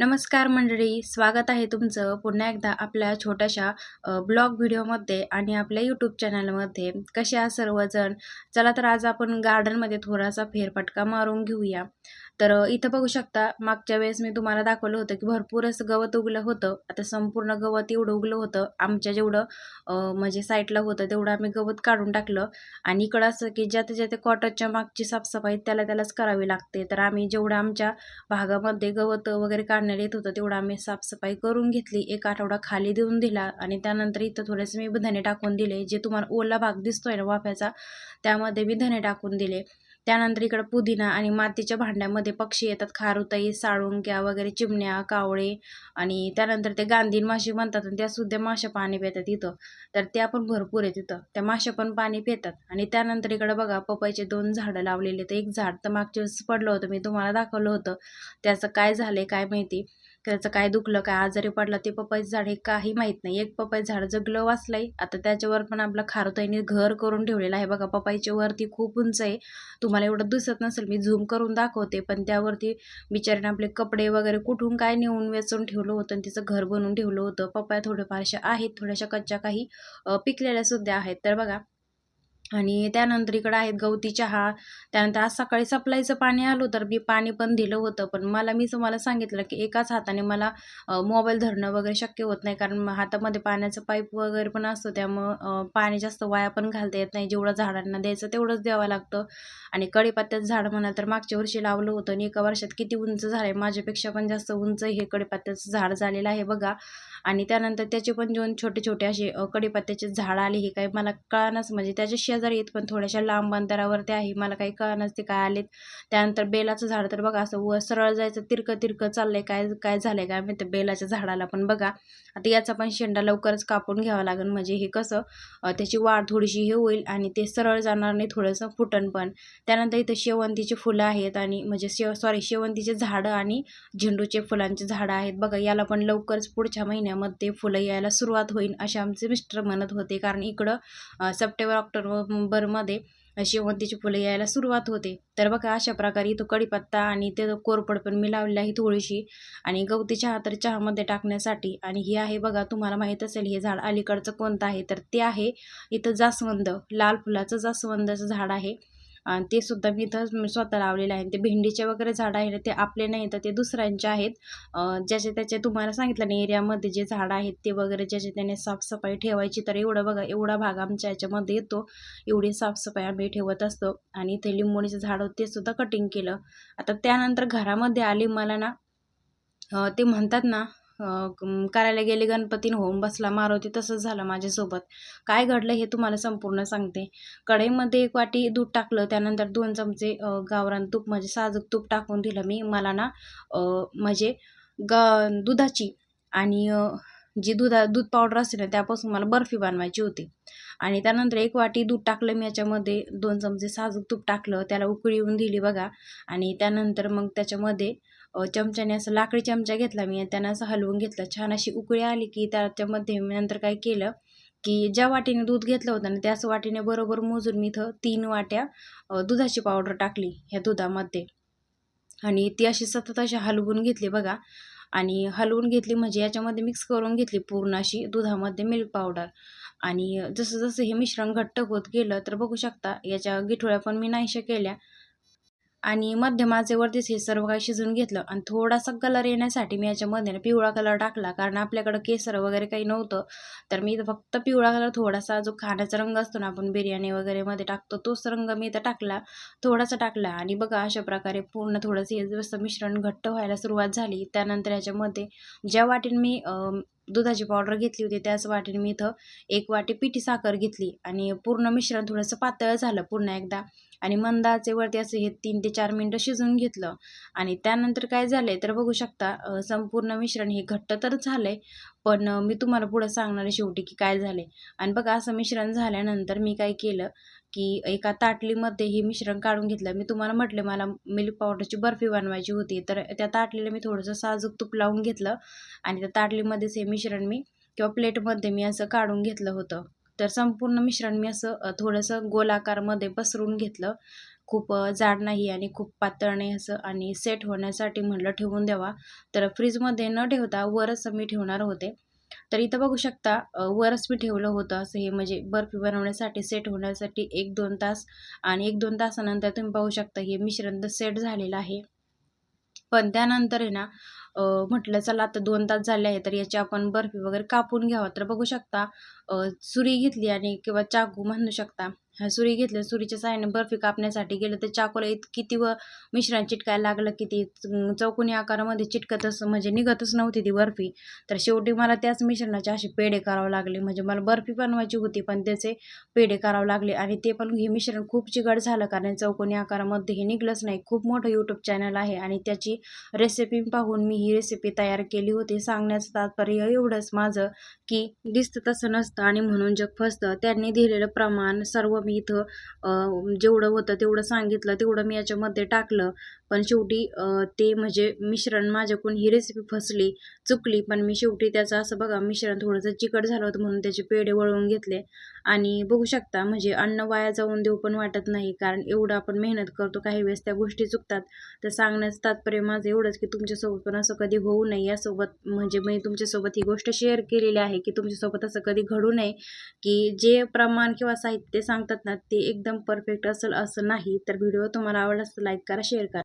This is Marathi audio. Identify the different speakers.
Speaker 1: नमस्कार मंडळी स्वागत आहे तुमचं पुन्हा एकदा आपल्या छोट्याशा ब्लॉग व्हिडिओमध्ये आणि आपल्या यूट्यूब चॅनलमध्ये. कसे आहात सर्वजण? चला तर आज आपण गार्डनमध्ये थोडासा फेरफटका मारून घेऊया. तर इथं बघू शकता मागच्या वेळेस मी तुम्हाला दाखवलं होतं की भरपूर असं गवत उगलं होतं. आता संपूर्ण गवत एवढं उगलं होतं. आमच्या जेवढं म्हणजे साईडला होतं तेवढं आम्ही गवत काढून टाकलं. आणि इकडं असं की ज्या त्या ज्या त्या कॉटनच्या मागची साफसफाई त्याला त्यालाच करावी लागते. तर आम्ही जेवढं आमच्या भागामध्ये गवत वगैरे काढण्यात येत होतं तेवढं आम्ही साफसफाई करून घेतली. एक आठवडा खाली देऊन दिला आणि त्यानंतर इथं थोडेसे मी धने टाकून दिले जे तुम्हाला ओला भाग दिसतोय ना वाफ्याचा त्यामध्ये मी धने टाकून दिले. त्यानंतर इकडं पुदिना आणि मातीच्या भांड्यामध्ये पक्षी येतात. खारुताई साळुंक्या वगैरे चिमण्या कावळे आणि त्यानंतर ते गांधीन माशी म्हणतात आणि त्यासुद्धा माश्या माशा पाणी पितात इथं. तर त्या पण भरपूर आहेत तिथं त्या माशा पण पाणी पितात. आणि त्यानंतर इकडं बघा पपईचे दोन झाडं लावलेले. तर एक झाड तर मागच्या वेळेस पडलं होतं मी तुम्हाला दाखवलं होतं. त्याचं काय झालंय काय माहिती? त्याचं काय दुखलं काय आजारी पडला ते पपईचं झाड हे काही माहीत नाही. एक पपई झाड जगलं वाचलंय आता त्याच्यावर पण आपलं खारुताईने घर करून ठेवलेलं आहे बघा. पपईच्या वरती खूप उंच आहे. तुम्हाला एवढं दिसत नसेल मी झूम करून दाखवते पण त्यावरती बिचारीने आपले कपडे वगैरे कुठून काय नेऊन वेचून ठेवलं होतं आणि तिचं घर बनवून ठेवलं होतं. पपया थोड्याफारशा आहेत थोड्याशा कच्च्या काही पिकलेल्या सुद्धा आहेत. तर बघा आणि त्यानंतर इकडं आहेत गवती चहा. त्यानंतर आज सकाळी सप्लायचं पाणी आलं तर मी पाणी पण दिलं होतं. पण मला मी तुम्हाला सांगितलं की एकाच हाताने मला मोबाईल धरणं वगैरे शक्य होत नाही. कारण हातामध्ये पाण्याचं पाईप वगैरे पण असतं. त्यामुळं पाणी जास्त वाया पण घालता येत नाही. जेवढं झाडांना द्यायचं तेवढंच द्यावं लागतं. आणि कडीपत्त्याचं झाड म्हणाल तर मागच्या वर्षी लावलं होतं. आणि एका वर्षात किती उंच झालं आहे माझ्यापेक्षा पण जास्त उंच हे कढीपत्त्याचं झाड झालेलं आहे बघा. आणि त्यानंतर त्याचे पण दोन छोटे छोटे असे कडीपत्त्याचे कढीपत्त्याचे आले हे काही मला कळानच. म्हणजे त्याच्या शेजारी येत पण थोड्याशा लांब अंतरावरती आहे. मला काही कळानच ते काय आलेत. त्यानंतर बेलाचं झाड तर बघा असं व सरळ जायचं तिरकं तिरकं चाललंय. काय काय झालंय काय माहिती? बेलाच्या झाडाला पण बघा. आता याचा पण शेंडा लवकरच कापून घ्यावा लागेल. म्हणजे हे कसं त्याची वाढ थोडीशी हे होईल आणि ते सरळ जाणार नाही थोडंसं फुटण पण. त्यानंतर इथं शेवंतीची फुलं आहेत आणि म्हणजे शेव सॉरी शेवंतीचे झाडं आणि झेंडूचे फुलांचे झाडं आहेत. बघा याला पण लवकरच पुढच्या महिन्यात महिन्यामध्ये फुलं यायला सुरुवात होईल असे आमचे मिस्टर म्हणत होते. कारण इकडं सप्टेंबर ऑक्टोबरमध्ये शेवंतीची फुलं यायला सुरुवात होते. तर बघा अशा प्रकारे इथं कढीपत्ता आणि ते कोरपड पण मी लावलेली आहे थोडीशी. आणि गवती चहा तर चहामध्ये टाकण्यासाठी. आणि हे आहे बघा तुम्हाला माहीत असेल हे झाड अलीकडचं कोणतं आहे? तर ते आहे इथं जास्वंद लाल फुलाचं जास्वंदाचं झाड आहे. ते सुद्धा मी इथं स्वतः लावलेलं आहे. ते भेंडीचे वगैरे झाड आहे ना ते आपले नाही तर ते दुसऱ्यांचे आहेत. ज्याचे त्याचे तुम्हाला सांगितलं ना एरियामध्ये जे झाडं आहेत ते वगैरे ज्याचे त्याने साफसफाई ठेवायची तर एवढं बघा एवढा भाग आमच्या याच्यामध्ये येतो. एवढी साफसफाई आम्ही ठेवत असतो. आणि इथे लिंबोणीचं झाड होतं ते सुद्धा कटिंग केलं. आता त्यानंतर घरामध्ये आली मला ना ते म्हणतात ना करायला गेले गणपतीनं होऊन बसला मारुती तसंच झालं माझ्यासोबत. काय घडलं हे तुम्हाला संपूर्ण सांगते. कढईमध्ये एक वाटी दूध टाकलं त्यानंतर दोन चमचे गावरान तूप म्हणजे साजूक तूप टाकून दिलं मी. मला ना म्हणजे ग दुधाची आणि जी दुधा दूध पावडर असते ना त्यापासून मला बर्फी बनवायची होती. आणि त्यानंतर एक वाटी दूध टाकलं मी याच्यामध्ये. दोन चमचे साजूक तूप टाकलं त्याला उकळी येऊन दिली बघा. आणि त्यानंतर मग त्याच्यामध्ये चमच्याने असं लाकडी चमचा घेतला मी आणि त्यानं असं हलवून घेतलं. छान अशी उकळी आली की त्याच्यामध्ये मी नंतर काय केलं की ज्या वाटीने दूध घेतलं होतं ना त्याच वाटीने बरोबर मोजून मी इथं तीन वाट्या दुधाची पावडर टाकली ह्या दुधामध्ये. आणि ती अशी सतत अशी हलवून घेतली बघा. आणि हलवून घेतली म्हणजे याच्यामध्ये मिक्स करून घेतली पूर्ण अशी दुधामध्ये मिल्क पावडर आणि जसं जसं हे मिश्रण घट्ट होत गेलं तर बघू शकता याच्या गिठोळ्या पण मी नाहीशा केल्या. आणि मध्यम आचेवरतीच हे सर्व काही शिजवून घेतलं. आणि थोडासा कलर येण्यासाठी मी याच्यामध्ये ना पिवळा कलर टाकला. कारण आपल्याकडं केसर वगैरे काही नव्हतं. तर मी फक्त पिवळा कलर थोडासा जो खाण्याचा रंग असतो ना आपण बिर्याणी वगैरे मध्ये टाकतो तोच रंग मी इथं टाकला. थोडासा टाकला. आणि बघा अशा प्रकारे पूर्ण थोडंसं हे जसं मिश्रण घट्ट व्हायला सुरुवात झाली. त्यानंतर याच्यामध्ये ज्या वाटेन मी दुधाची पावडर घेतली होती. त्याच वाटीने मी इथं एक वाटी पिठी साखर घेतली आणि पूर्ण मिश्रण थोडंसं पातळ झालं पुन्हा एकदा. आणि मंदाचे वरती असं हे तीन ते चार मिनटं शिजवून घेतलं. आणि त्यानंतर काय झालंय तर बघू शकता संपूर्ण मिश्रण हे घट्ट तर झालंय पण मी तुम्हाला पुढं सांगणार आहे शेवटी की काय झालंय. आणि बघा असं मिश्रण झाल्यानंतर मी काय केलं की एका ताटलीमध्ये हे मिश्रण काढून घेतलं. मी तुम्हाला म्हटलं मला मिल्क पावडरची बर्फी बनवायची होती तर त्या ताटलीला मी थोडंसं साजूक तूप लावून घेतलं आणि त्या ताटलीमध्येच हे मिश्रण मी किंवा प्लेटमध्ये मी असं काढून घेतलं होतं. तर संपूर्ण मिश्रण मी असं थोडंसं गोलाकारमध्ये पसरून घेतलं. खूप जाड नाही आणि खूप पातळ नाही असं आणि सेट होण्यासाठी म्हटलं ठेवून द्यावा. तर फ्रीजमध्ये न ठेवता वरच मी ठेवणार होते. तर इथं बघू शकता वरच मी ठेवलं होतं असं हे म्हणजे बर्फी बनवण्यासाठी सेट होण्यासाठी एक दोन तास आणि एक दोन तासानंतर तुम्ही पाहू शकता हे मिश्रण तर सेट झालेलं आहे. पण त्यानंतर आहे ना म्हटलं चला आता दोन तास झाले आहे तर याची आपण बर्फी वगैरे कापून घ्यावं. तर बघू शकता सुरी घेतली आणि किंवा चाकू म्हणू शकता. सुरी घेतलं सुरीच्या साह्याने बर्फी कापण्यासाठी गेलं तर चाकूला इत किती व मिश्रण चिटकायला लागलं किती चौकोनी आकारामध्ये चिटकतच म्हणजे निघतच नव्हती ती बर्फी. तर शेवटी मला त्याच मिश्रणाचे असे पेढे करावे लागले. म्हणजे मला बर्फी बनवायची होती पण त्याचे पेढे करावे लागले आणि ते पण हे मिश्रण खूप चिकट झालं कारण चौकोनी आकारामध्ये हे निघलंच नाही. खूप मोठं यूट्यूब चॅनल आहे आणि त्याची रेसिपी पाहून मी ही रेसिपी तयार केली होती. सांगण्याचं तात्पर्य एवढंच माझं की दिसतं तसं नसतं आणि म्हणून जग फसतं. त्यांनी दिलेलं प्रमाण सर्व मी इथं जेवढं होतं तेवढं सांगितलं तेवढं मी याच्यामध्ये टाकलं. पण शेवटी ते म्हणजे मिश्रण माझ्याकडून ही रेसिपी फसली चुकली. पण मी शेवटी त्याचं असं बघा मिश्रण थोडंसं चिकट झालं होतं म्हणून त्याचे पेढे वळवून घेतले. आणि बघू शकता म्हणजे अन्न वाया जाऊन देऊ पण वाटत नाही. कारण एवढं आपण मेहनत करतो काही वेळेस त्या गोष्टी चुकतात. तर सांगण्याचं तात्पर्य माझं एवढंच की तुमच्यासोबत पण असं कधी होऊ नये. यासोबत म्हणजे मी तुमच्यासोबत ही गोष्ट शेअर केलेली आहे की तुमच्यासोबत असं कधी घडू नये. की जे प्रमाण किंवा साहित्य सांगतात ना ते एकदम परफेक्ट असेल असं नाही. तर व्हिडिओ तुम्हाला आवडला असं लाईक करा शेअर करा.